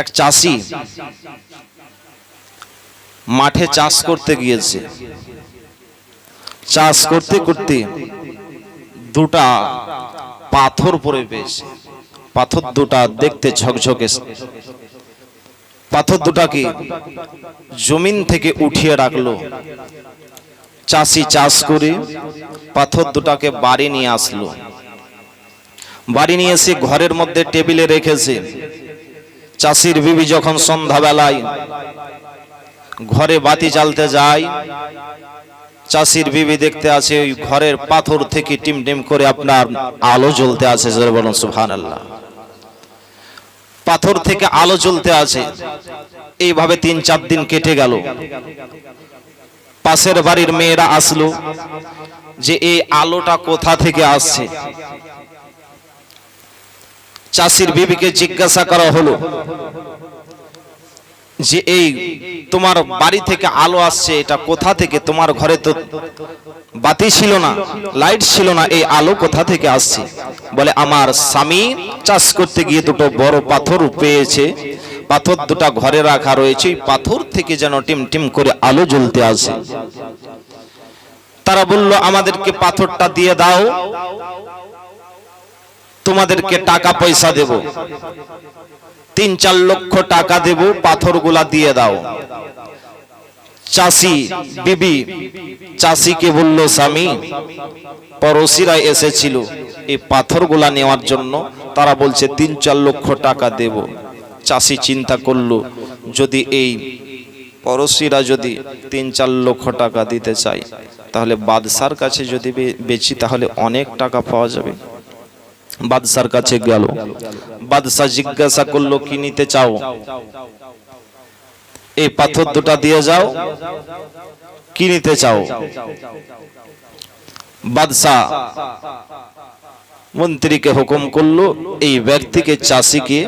এক চাষি মাঠে চাষ করতে গিয়েছে। চাষ করতে করতে দুটা পাথর পড়ে পেয়েছে পাথর দুটা দেখতে ঝকঝকে। পাথর দুটাকে জমিন থেকে উঠিয়ে রাখল। চাষি চাষ করে পাথর দুটাকে বাড়ি নিয়ে আসলো। বাড়ি নিয়ে এসে ঘরের মধ্যে টেবিলে রেখেছে। চাষির বিবি যখন সন্ধ্যাবেলায় ঘরে বাতি জ্বালতে যায়, চাষির বিবি দেখতে আছে ওই ঘরের পাথর থেকে টিম টিম করে আপনার আলো জ্বলতে আছে বলুন সুবহান আল্লাহ পাথর থেকে আলো জ্বলতে আছে, এইভাবে তিন চার দিন কেটে গেল। পাশের বাড়ির মেয়েরা আসলো যে, এই আলোটা কোথা থেকে আসছে? চাষির বিবিকে জিজ্ঞাসা করা হলো যে, এই তোমার বাড়ি থেকে আলো আসছে, এটা কোথা থেকে? তোমার ঘরে তো বাতি ছিল না, লাইট ছিল না, এই আলো কোথা থেকে আসছে? বলে, আমার স্বামী চাষ করতে গিয়ে দুটো বড় পাথর পেয়েছে। পাথর দুটা ঘরে রাখা রয়েছে পাথর থেকে যেন টিম টিম করে আলো জ্বলতে আসে। তারা বলল, আমাদেরকে পাথরটা দিয়ে দাও। তোমাদেরকে টাকা পয়সা দেব। তিন চার লক্ষ টাকা দেব, পাথরগুলা দিয়ে দাও। চাষি, বিবি, চাষিকে বলল, স্বামী পড়োশিরা এসেছিল, এই পাথরগুলা নেওয়ার জন্য তারা বলছে, তিন চার লক্ষ টাকা দেব। চাষি চিন্তা করল, যদি এই পড়োশিরা যদি তিন চার লক্ষ টাকা দিতে চায়, তাহলে বাদশার কাছে যদি বেচি, তাহলে অনেক টাকা পাওয়া যাবে। বাদশার কাছে গেল। বাদশাহ জিজ্ঞাসা করল, কি নিতে চাও? এই পাথর দুটা দিয়ে যাও। কি নিতে চাও? বাদশাহ মন্ত্রীকে হুকুম করল, এই ব্যক্তিকে, চাষিকে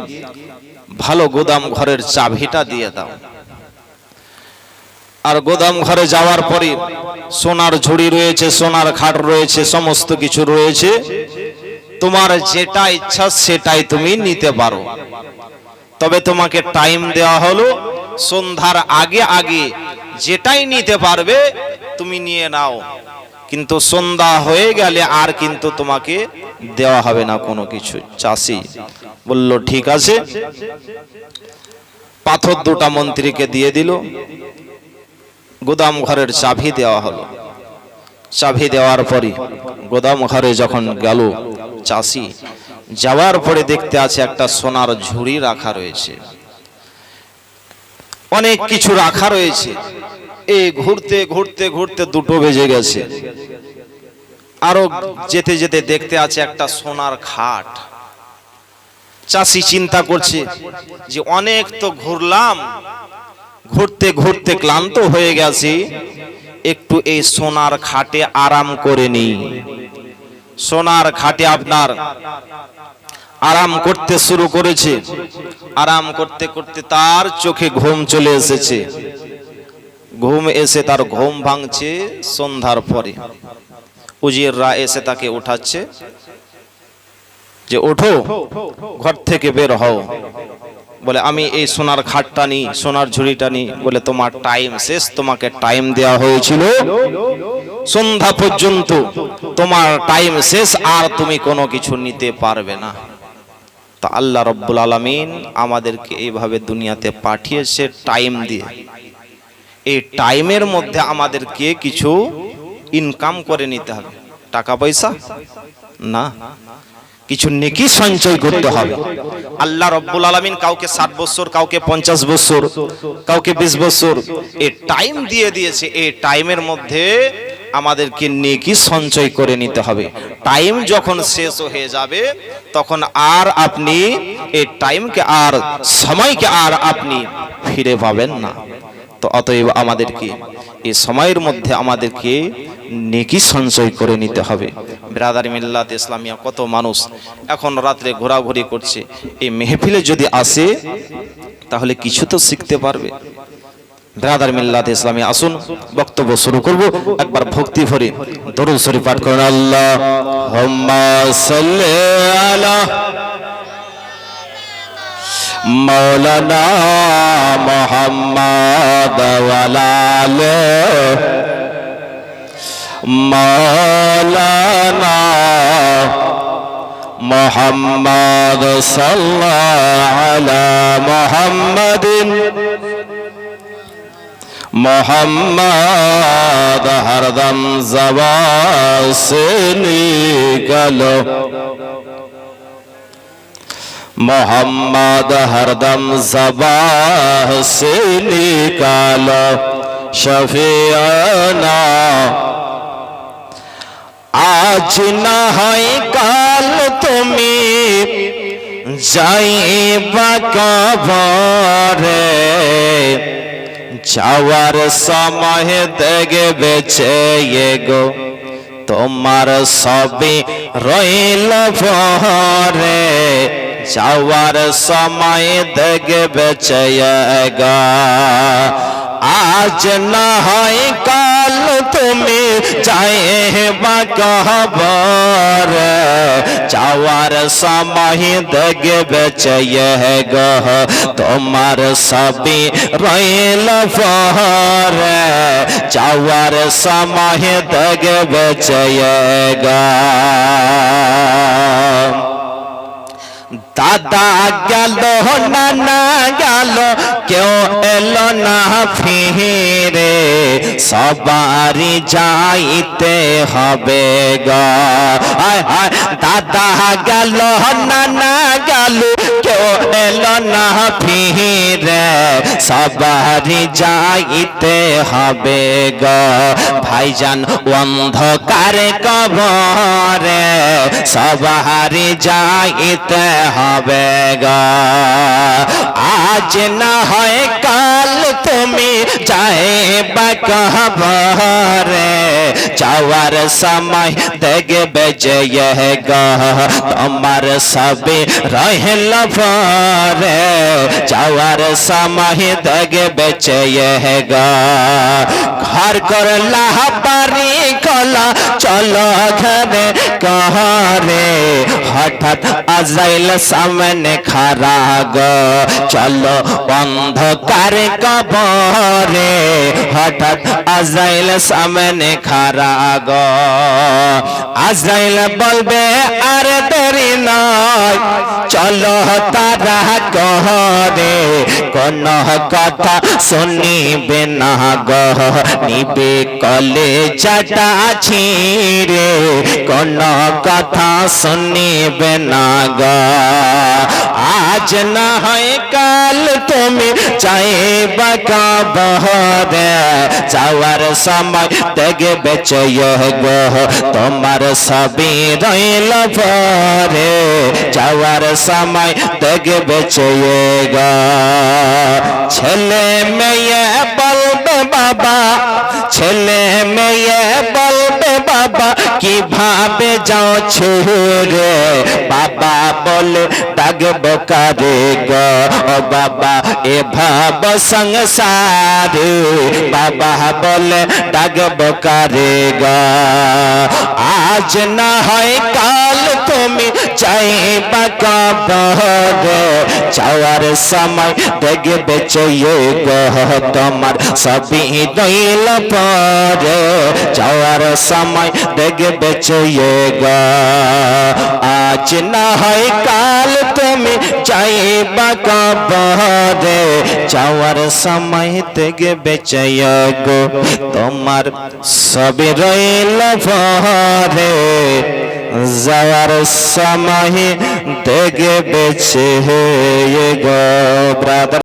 ভালো গোদাম ঘরের চাবিটা দিয়ে দাও। আর গোদাম ঘরে যাওয়ার পরে সোনার ঝুড়ি রয়েছে, সোনার খাট রয়েছে, সমস্ত কিছু রয়েছে। তোমার যেটা ইচ্ছা সেটাই তুমি নিতে পারো। তবে তোমাকে টাইম দেওয়া হলো, সন্ধ্যার আগে আগে যেটাই নিতে পারবে তুমি নিয়ে নাও। কিন্তু সন্ধ্যা হয়ে গেলে আর কিন্তু তোমাকে দেওয়া হবে না কোনো কিছু। চাষি বলল, ঠিক আছে। পাথর দুটা মন্ত্রীকে দিয়ে দিল। গোদাম ঘরের চাবি দেওয়া হলো। চাবি দেওয়ার পরে গোদাম ঘরে যখন গেল চাষি যাওয়ার পরে দেখতে আছে একটা সোনার ঝুড়ি রাখা রয়েছে। অনেক কিছু রাখা রয়েছে। এই ঘুরতে ঘুরতে ঘুরতে দুটো বেজে গেছে। আরও যেতে যেতে দেখতে আছে একটা সোনার খাট। চাষি চিন্তা করছে যে অনেক তো ঘুরলাম, ঘুরতে ঘুরতে ক্লান্ত হয়ে গেছি, একটু এই সোনার খাটে আরাম করে নি সোনার খাটে আপনার। আরাম করতে শুরু করেছে। আরাম করতে করতে তার চোখে ঘুম চলে এসেছে। ঘুম এসে তার ঘুম ভাঙছে সন্ধ্যার পরে। উজিররা এসে তাকে উঠাচ্ছে যে, ওঠো, ঘর থেকে বের হও। বলে, আমি এই সোনার খাটটা নি সোনার ঝুড়িটা নি বলে, তোমার টাইম শেষ, তোমাকে টাইম দেওয়া হয়েছিল। সন্ধ্যা পর্যন্ত তোমার টাইম শেষ আর তুমি কোনো কিছু নিতে পারবে না। তা আল্লাহ রব্বুল আলমিন আমাদেরকে এইভাবে দুনিয়াতে পাঠিয়েছে টাইম দিয়ে। এই টাইমের মধ্যে আমাদেরকে কিছু ইনকাম করে নিতে হবে। টাকা পয়সা? না। কিছু নেকি সঞ্চয় করতে হবে। আল্লাহ রব্বুল আলমিন কাউকে ষাট বছর, কাউকে পঞ্চাশ বছর, কাউকে বিশ বছর এ টাইম দিয়ে দিয়েছে। এই টাইমের মধ্যে আমাদেরকে নেকি সঞ্চয় করে নিতে হবে। টাইম যখন শেষ হয়ে যাবে, তখন আর আপনি এই টাইমকে আর সময়কে আর আপনি ফিরে পাবেন না। তো অতএব আমাদেরকে এই সময়ের মধ্যে আমাদেরকে নেকি সঞ্চয় করে নিতে হবে। ব্রাদার মিল্লাত ইসলামিয়া কত মানুষ এখন রাত্রে ঘোরাঘুরি করছে। এই মেহফিলে যদি আসে, তাহলে কিছু তো শিখতে পারবে। ব্রাদার মিল্লাত ইসলামী, আসুন বক্তব্য শুরু করব। একবার ভক্তি ভরে দরুদ শরীফ পাঠ করেন। আল্লাহ আলা মৌলানা মোহাম্মদ ওয়ালালে মৌলানা মোহাম্মদ সাল্লাল্লাহু আলা মোহাম্মদিন। মোহাম্মদ হরদম জবাসে নিকল। মোহাম্মদ হরদম জবাসে নিকাল। শফিয়ানা, আজ না হয় কাল তুমি যাইবা কবরে। যাওয়ার সময় দেখে বেছে গো তোমার সবই রইল ভরে। যাওয়ার সময় দেখে বেছে গা আজ না হয় কাল তুমি যাইবা কবর। যাওয়ার সময় দেখে বেছে গহ তোমার সবই রইল ফরে যাওয়ার সময় দেখে বেছে গা দাদা গেল নানা গেল কেউ এলো না ফিরে সবারই যাইতে হবে গা আয় আয় দাদা গেল, নানা গেল, কেউ এলো না ফিরে। সবারই যাইতে হবে গ। ভাইজান অন্ধকার কবরে, সবারই যাইতে হবে গা। আজ না হয় কাল তুমি যাইবা কবরে যাওয়ার সময় দেখবে যে গা তোমার সবে রহল পরে যাওয়ার সময় দেখবে যে গা ঘর করলা বাড়ি কলা চলো ঘরে কহরে হঠাৎ আজাইল সামনে খারা গো চলো অন্ধকার কবরে হঠাৎ আজাইল সামনে খারা গো আজাইল বলবে আর দেরি নয় চলো তারা কহরে কোন কথা শুনিবে না গো নিবে কলে চাটা ছিঁড়ে কোন কথা শুনিবে না গো। আজ না হয় কাল তুমি চাইবা কবরে যাওয়ার সময় দেখে বেচে গো তোমার সবই রইল পরে যাওয়ার সময় বেচে গো ছেলে মেয়ে বলবে বাবা, ছেলে মেয়ে বলবে বাবা, কীভাবে যাও ছুরে বাবা বলে ডাকব কারে গো ও বাবা এ ভাব সংসার বাবা বলে ডাকব কারে গো আজ না হয় কাল তুমি চাইবা কবরে যাওয়ার সময় দেখবে চয়ে গো তোমার সবই দইল পরে যাওয়ার সময় দেখবে চয়ে গো আজ না হয় কাল তুমি চাইবা কবরে যাওয়ার সময় দেখবে চয়ে গো তোমার সবই রইল পরে যাওয়ার সময় দেখবে ছে গো ব্রাদার